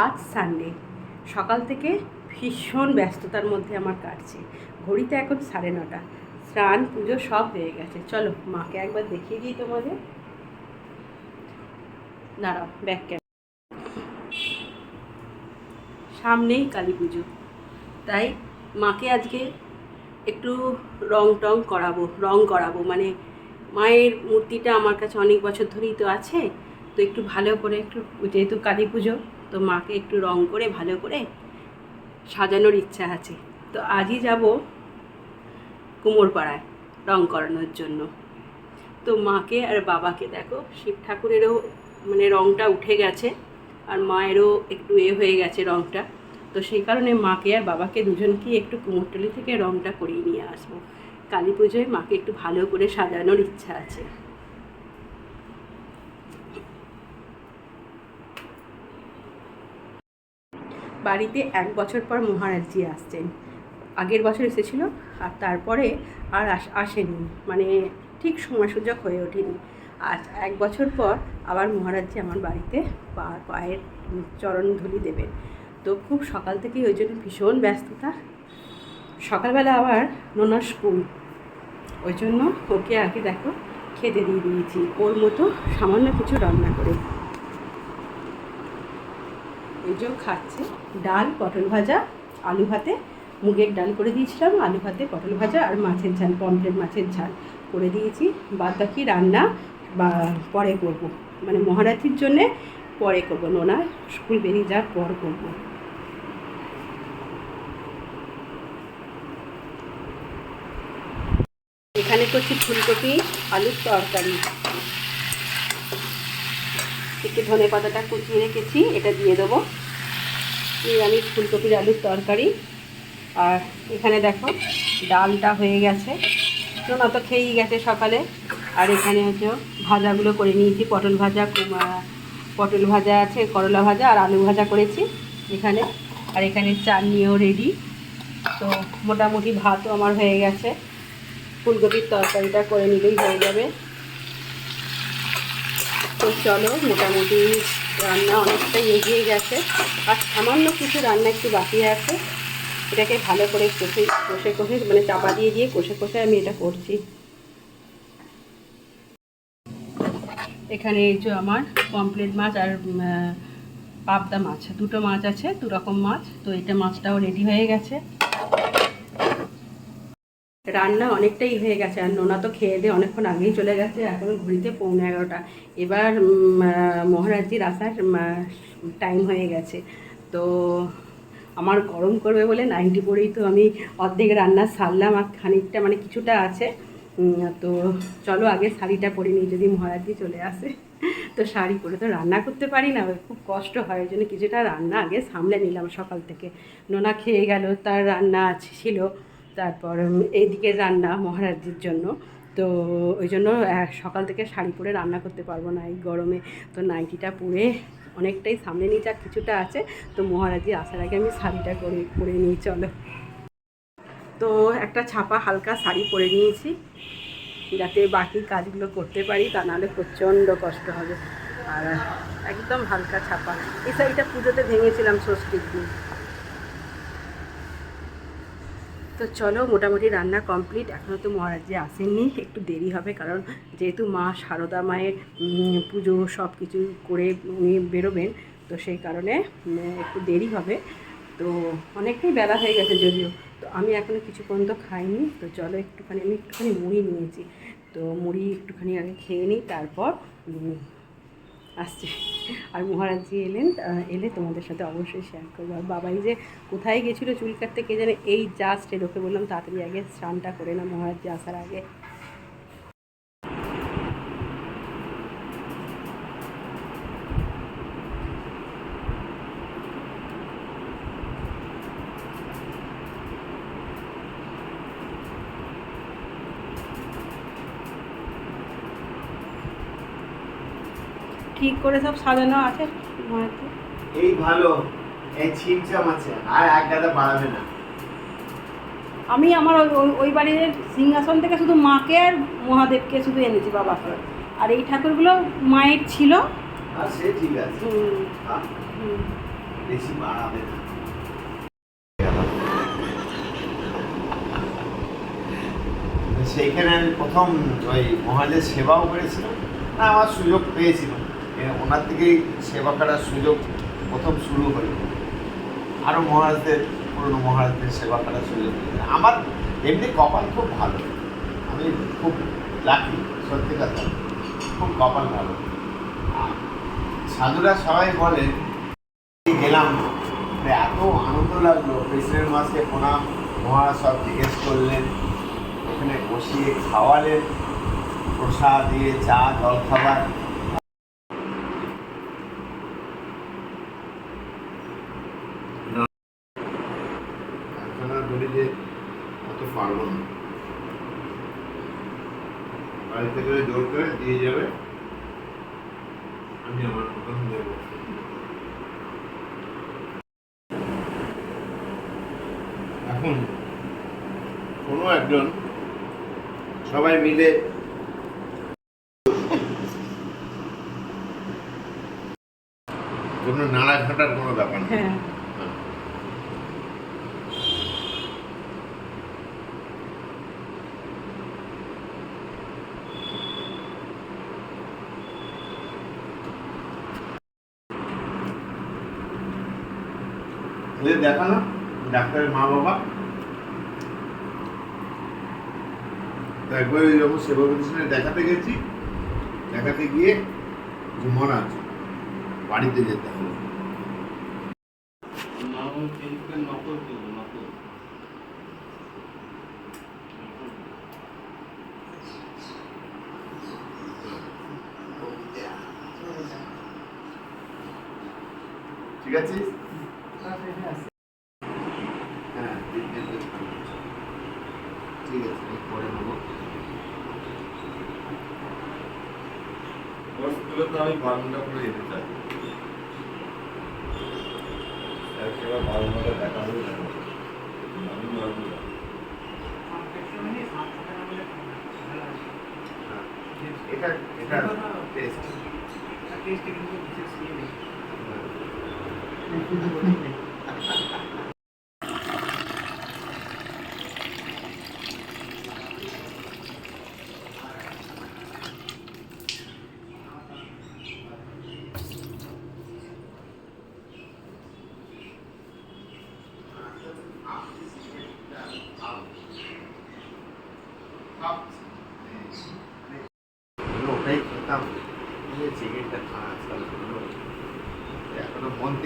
আজ সানডে সকাল থেকে ভীষণ ব্যস্ততার মধ্যে আমার কাটছে। ঘড়িতে এখন সাড়ে নটা। স্নান, পুজো সব হয়ে গেছে। চলো, মাকে একবার দেখিয়ে দিই তোমাদের। দাঁড়াও ব্যাক ক্যামেরা সামনেই কালী পুজো। তাই মাকে আজকে একটু রং টং করাবো, রং করাবো। মানে মায়ের মূর্তিটা আমার কাছে অনেক বছর ধরেই তো আছে। তো একটু ভালো করে একটু, যেহেতু কালী পুজো তো মাকে একটু রং করে, ভালো করে সাজানোর ইচ্ছা আছে। তো আজই যাব কুমোরপাড়ায় রং করানোর জন্য। তো মাকে আর বাবাকে দেখো, শিব ঠাকুরেরও মানে রংটা উঠে গেছে আর মায়েরও একটু এ হয়ে গেছে রংটা। তো সেই কারণে মাকে আর বাবাকে দুজনকে একটু কুমোরটলি থেকে রংটা করিয়ে নিয়ে আসব। কালী পুজোয় মাকে একটু ভালো করে সাজানোর ইচ্ছা আছে। বাড়িতে এক বছর পর মহারাজজি আসছেন। আগের বছর এসেছিল আর তারপরে আর আস- আসেনি। মানে ঠিক সময় সুযোগ হয়ে ওঠেনি। আজ এক বছর পর আবার মহারাজজি আমার বাড়িতে পা, পায়ের চরণ ধুলি দেবেন। তো খুব সকাল থেকেই ওই জন্য ভীষণ ব্যস্ততা। সকালবেলা আবার নোনার স্কুল। ওই জন্য ওকে আগে দেখো খেতে দিয়ে দিয়েছি। ওর মতো সামান্য কিছু রান্না করে। এই খাচ্ছে। ডাল, পটল ভাজা, আলু ভাতে। মুগের ডাল করে দিয়েছিলাম, আলু ভাতে, পটল ভাজা আর মাছের ঝাল পমপ্লেট মাছের ঝাল করে দিয়েছি। বাদ বাকি রান্না বা পরে করব। মানে মহারাত্রির জন্যে পরে করব, নোনা স্কুল বেরিয়ে যাওয়ার পর করব। এখানে করছি ফুলকপি, আলুর তরকারি। একটু ধনে পাতাটা কুচিয়ে রেখেছি, এটা দিয়ে দেবো। নিরামিষ ফুলকপির আলুর তরকারি। আর এখানে দেখো, ডালটা হয়ে গেছে। নোনা তো খেয়েই গেছে সকালে। আর এখানে হচ্ছে ভাজাগুলো করে নিয়েছি, পটল ভাজা পটল ভাজা আছে, করলা ভাজা আর আলু ভাজা করেছি এখানে। আর এখানে চাটনিও রেডি তো মোটামুটি ভাতও আমার হয়ে গেছে। ফুলকপির তরকারিটা করে নিলেই হয়ে যাবে। তো চলো, মোটামুটি রান্না অনেকটাই এগিয়ে গেছে। আর সামান্য কিছু রান্না একটু বাকি আছে। এটাকে ভালো করে কষে কষে কষে মানে চাপা দিয়ে দিয়ে কষে কষে আমি এটা করছি। এখানে এই যে আমার পমপ্লেট মাছ আর পাবদা মাছ। দুটো মাছ আছে দু রকম মাছ। তো এটা মাছটাও রেডি হয়ে গেছে। রান্না অনেকটাই হয়ে গেছে, আর নোনা তো খেয়ে দিয়ে অনেকক্ষণ আগেই চলে গেছে, এখন ঘুরিতে পৌনে এগারোটা। এবার মহারাজজির আসার টাইম হয়ে গেছে। তো আমার গরম করবে বলে নাইনটি পরেই তো আমি অর্ধেক রান্না সারলাম, আর খানিকটা মানে কিছুটা আছে। তো চলো আগে শাড়িটা পরে নিই, যদি মহারাজজি চলে আসে। তো শাড়ি পরে তো রান্না করতে পারি না খুব কষ্ট হয়, ওই জন্য কিছুটা রান্না আগে সামলে নিলাম সকাল থেকে। নোনা খেয়ে গেল, তার রান্না ছিল। তারপর এইদিকে রান্না মহারাজের জন্য। তো ওই জন্য সকাল থেকে শাড়ি পরে রান্না করতে পারব না এই গরমে। তো নাইটিটা পরে অনেকটাই সামনে নিয়ে যা কিছুটা আছে। তো মহারাজি আসার আগে আমি শাড়িটা করে পরে নিই, চলো। তো একটা ছাপা হালকা শাড়ি পরে নিয়েছি, যাতে বাকি কাজগুলো করতে পারি, তা নাহলে প্রচণ্ড কষ্ট হবে। আর একদম হালকা ছাপা। এই শাড়িটা পুজোতে ভেঙেছিলাম ষষ্ঠীর দিন। তো চলো মোটামুটি রান্না কমপ্লিট। এখনও তো মহারাজজি আসেননি, একটু দেরি হবে কারণ যেহেতু মা সারদা মায়ের পুজো সব কিছু করে উনি বেরোবেন, তো সেই কারণে একটু দেরি হবে। তো অনেকটাই বেলা হয়ে গেছে যদিও, তো আমি এখনও কিছু পর্যন্ত খাইনি, তো চলো একটুখানি, আমি একটুখানি মুড়ি নিয়েছি। তো মুড়ি একটুখানি আগে খেয়ে নিই, তারপর আসছে। আর মহারাজজি এলেন এলে তোমাদের সাথে অবশ্যই শেয়ার করব। আর বাবাই যে কোথায় গেছিল চুল কাটতে, কে জানে, এই জাস্ট এ লোকে বললাম, তাড়াতাড়ি আগে স্নানটা করে না মহারাজজি আসার আগে। ঠিক করে সব সাজানো আছে এই ভালো এই ছিমছাম আছে আর এক গাদা বাড়াবে না। আমি আমার ওই- বাড়ির সিংহাসন থেকে শুধু মাকে আর মহাদেবকে শুধু এনেছি বাবাকে। আর এই ঠাকুরগুলো মায়ের ছিল। আর সে ঠিক আছে। বেশি বাড়াবে না। সেইখানে আমি প্রথম ওই মহাজের সেবাও করেছিলাম না আমার সুযোগ পেয়েছিলাম। ওনার থেকেই সেবা করার সুযোগ প্রথম শুরু হলো। আরও মহারাজদের, পুরনো মহারাজদের সেবা করার সুযোগ আমার এমনি কপাল খুব ভালো। আমি খুব লাকি সত্যি কথা। খুব কপাল ভালো। সাধুরা সবাই বলে গেলাম এত আনন্দ লাগল। প্রেসিডেন্ট মাসকে প্রণাম মহারাজ সব জিজ্ঞেস করলেন। ওখানে বসিয়ে খাওয়ালেন। প্রসাদ দিয়ে চা জল খাবার এখন আর বলি যে বাড়িতে করে জোর করে দিয়ে যাবে, আমি আমার দেবো। এখন কোনো একজন সবাই মিলে কোনো নাড়া ঘাটার কোনো ব্যাপার নেই দেখানো ডাক্তারের মা বাবা একবার ওই যখন সেবা প্রতিষ্ঠানে দেখাতে গেছি। দেখাতে গিয়ে যে মহারাজ বাড়িতে যেতে হবে। ঠিক আছে হ্যাঁ ঠিক আছে ঠিক আছে আমি পরে নেব বস্তুগুলো তো আমি বারান্দা করে যেতে চাই একেবারে বারান্দাটা দেখা হবে না আমি মারবো না। এটা এটা টেস্ট ওটাই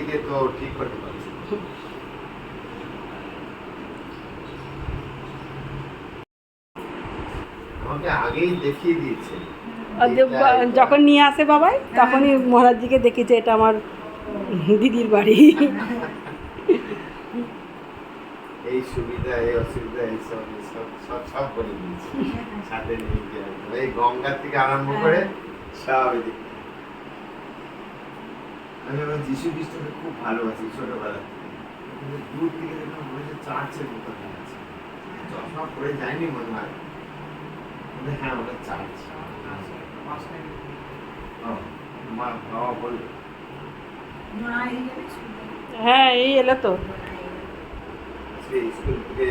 মন তো ঠিক করতে পারছি আমাকে আগেই দেখিয়ে দিয়েছে। যখন নিয়ে আসে বাবাই তখনই মহারাজজিকে দেখি যে এটা আমার দিদির বাড়ি। এই সুবিধা এই অসুবিধা এই সব সব সব সব বলে দিয়েছি। সাথে নিয়ে এই গঙ্গার থেকে আরম্ভ করে সব এদিকে আমি আমার যিশু খ্রিস্টকে খুব ভালোবাসি ছোটবেলা থেকে। দূর থেকে দেখলাম মনে হচ্ছে চার্চের মতো আছে চশমা পরে যায়নি মনে হয়। বলে, হ্যাঁ ওটা চার্চ। ও, মা বাবা বলল। হ্যাঁ এই এলো তো। স্কুল থেকে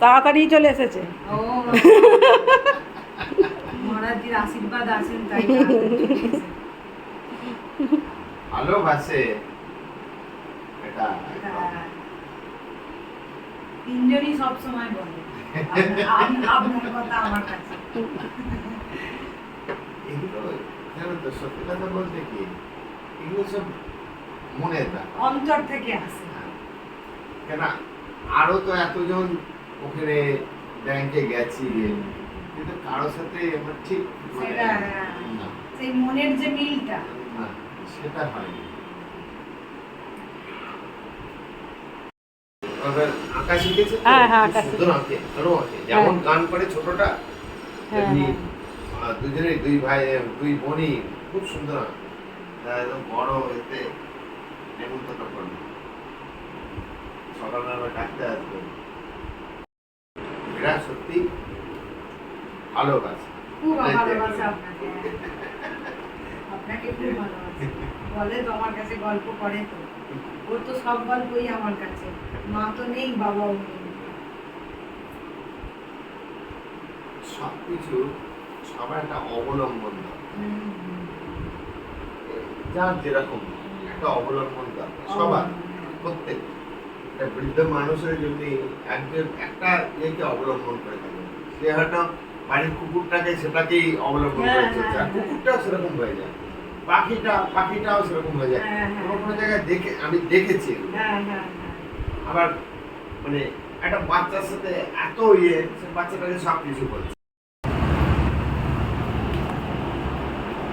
তাড়াতাড়ি চলে এসেছে। ও মহারাজজির আশীর্বাদ আছেন তাই ভালোবাসে এটা তিনজনই সব সময় বলে। আপনার কথা আমার কাছে। এগুলো জানো তো সত্যি কথা বলতে কি এগুলো সব মনের ব্যাপার। অন্তর থেকে আসে। কেন আরও তো এতজন ওখানে ব্যাংকে গেছি। কিন্তু কারোর সাথে আমার ঠিক মানে সেটা, হ্যাঁ। না। সেই মনের যে মিলটা। না সেটা হয়নি। আঁকা শিখেছে হ্যাঁ, হ্যাঁ, আঁকা সুন্দর আঁকে ভালো আঁকে। যেমন গান করে ছোটটা তেমনি। দুজনেই দুই ভাই দুই বোনই খুব সুন্দর আঁকে। একদম বড় এতে নেমন্তন্ন করল। সকালবেলা ডাকতে আসবে এরা সত্যি ভালোবাসে। খুব ভালোবাসে আপনাকে। আপনাকে খুব ভালোবাসে। বলে তো আমার কাছে গল্প করে তো। ওর তো সব গল্পই আমার কাছে। মা তো নেই বাবাও নেই। সব কিছু সবার একটা অবলম্বন। যার যেরকম একটা অবলম্বন দরকার সবার প্রত্যেক। একটা বৃদ্ধ মানুষের জন্য একজন একটা ইয়েকে অবলম্বন করে থাকে সে হয়তো বাড়ির কুকুরটাকে সেটাকেই অবলম্বন করে হ্যাঁ, হ্যাঁ, কুকুরটাও সেরকম হয়ে যায়। পাখিটা পাখিটাও সেরকম হয়ে যায়। হ্যাঁ, হ্যাঁ। কোনো কোনো জায়গায় দেখে আমি দেখেছি। হ্যাঁ হ্যাঁ হ্যাঁ। আবার মানে একটা বাচ্চার সাথে এত ইয়ে সে বাচ্চাটাকে সব কিছু বলছে।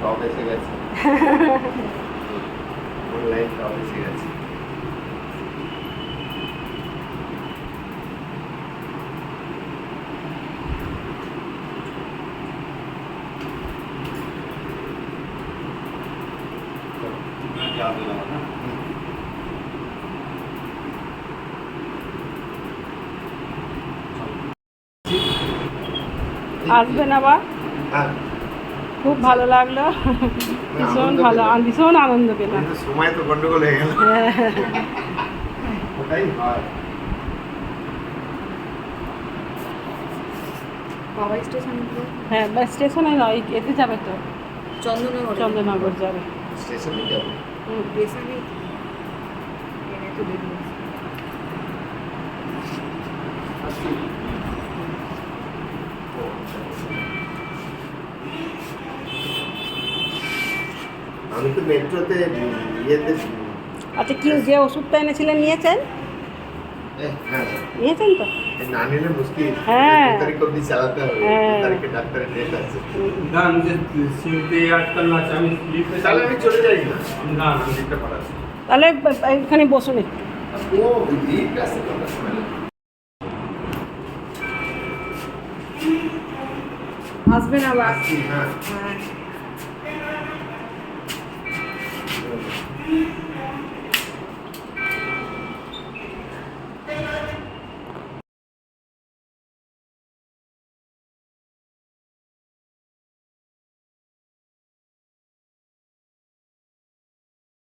টপ এসে গেছে। অনলাইন টপ এসে গেছে। না না আসবেন আবার? হ্যাঁ। খুব ভালো লাগল। ভীষণ ভালো। ভীষণ আনন্দ পেলাম। সময় তো গন্ডগোল হয়ে গেল। হ্যাঁ। ওটাই হয়। বাবা স্টেশন হ্যাঁ স্টেশনে নয় এতে যাবে তো। চন্দননগর চন্দ্রনগর যাবে। স্টেশনে যাব। তো। আমি তো মেট্রোতে ইয়েতে আচ্ছা কি যে ওষুধটা এনেছিলেন নিয়েছেন নিয়েছেন তো। না নিলে মুশকিল। হ্যাঁ। তারিখ অবধি চালাতে হবে। হ্যাঁ। তারিখে ডাক্তারের ডেট আছে। গান যে সিমতে আজকাল আছে আমি লিখতে তাহলে আমি চলে যাই। না গান আমি লিখতে পারাচ্ছি তাহলে এখানে বসুন একটু ও লিফট আছে কথা আসবেন আবার। হ্যাঁ। হ্যাঁ।